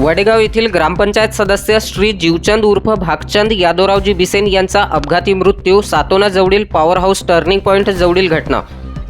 वडेगाव येथील ग्रामपंचायत सदस्य श्री जीवचंद उर्फ भागचंद यादवरावजी बिसेन यांचा अपघाती मृत्यू सातोना जवळील पॉवर हाऊस टर्निंग पॉईंट जवळील घटना.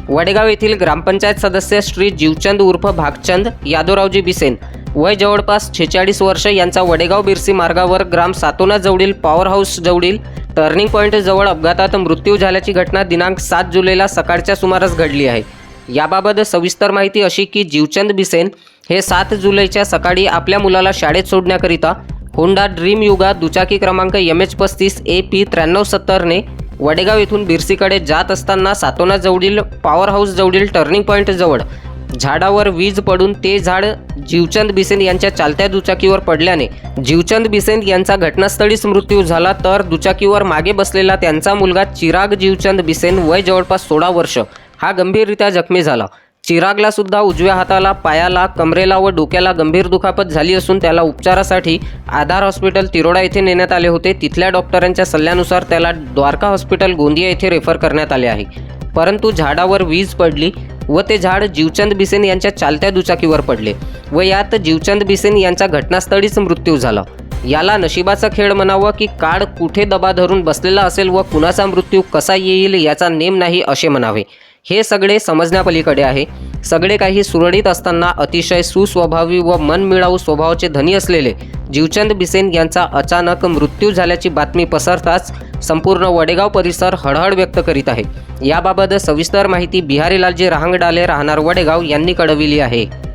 वडेगाव येथील ग्रामपंचायत सदस्य श्री जीवचंद उर्फ भागचंद यादवरावजी बिसेन वय जवळपास छेचाळीस वर्ष यांचा वडेगाव बिरसी मार्गावर ग्राम सातोना जवळील पॉवर हाऊस जवळील टर्निंग पॉईंट जवळ अपघातात मृत्यू झाल्याची घटना दिनांक सात जुलैला सकाळच्या सुमारास घडली आहे. याबाबत सविस्तर माहिती अशी की जीवचंद बिसेन हे सात जुलैच्या सकाळी आपल्या मुलाला शाळेत सोडण्याकरिता होंडा ड्रीम युगा दुचाकी क्रमांक एम एच पस्तीस ए पी त्र्याण्णव सत्तरने वडेगाव येथून बिरसीकडे जात असताना सातोनाजवळील पॉवर हाऊस जवळील टर्निंग पॉईंटजवळ झाडावर वीज पडून ते झाड जीवचंद बिसेन यांच्या चालत्या दुचाकीवर पडल्याने जीवचंद बिसेन यांचा घटनास्थळीच मृत्यू झाला तर दुचाकीवर मागे बसलेला त्यांचा मुलगा चिराग जीवचंद बिसेन वय जवळपास सोळा वर्ष. हा गंभीररित्या जखमी झाला. चिरागला सुद्धा उजव्या हाताला पायाला कमरेला व डोक्याला गंभीर दुखापत झाली असून त्याला उपचारासाठी आधार हॉस्पिटल तिरोडा येथे नेण्यात आले होते. तिथल्या डॉक्टरांच्या सल्ल्यानुसार त्याला द्वारका हॉस्पिटल गोंदिया येथे रेफर करण्यात आले आहे. परंतु झाडावर वीज पडली व ते झाड जीवचंद बिसेन यांच्या चालत्या दुचाकीवर पडले व यात जीवचंद बिसेन यांचा घटनास्थळीच मृत्यू झाला. याला नशिबाचा खेळ म्हणावं की काळ कुठे दबा धरून बसलेला असेल व कुणाचा मृत्यू कसा येईल याचा नेम नाही असे म्हणावे. हे सगळे समजण्यापलीकडे आहे. सगळे काही सुरळीत असताना अतिशय सुस्वभावी व मनमिळाऊ स्वभावाचे धनी असलेले जीवचंद बिसेन यांचा अचानक मृत्यू झाल्याची बातमी पसरताच संपूर्ण वडेगाव परिसर हळहळ व्यक्त करीत आहे. याबाबत सविस्तर माहिती बिहारीलालजी रहांगडाले राहणार वडेगाव यांनी कळविली आहे.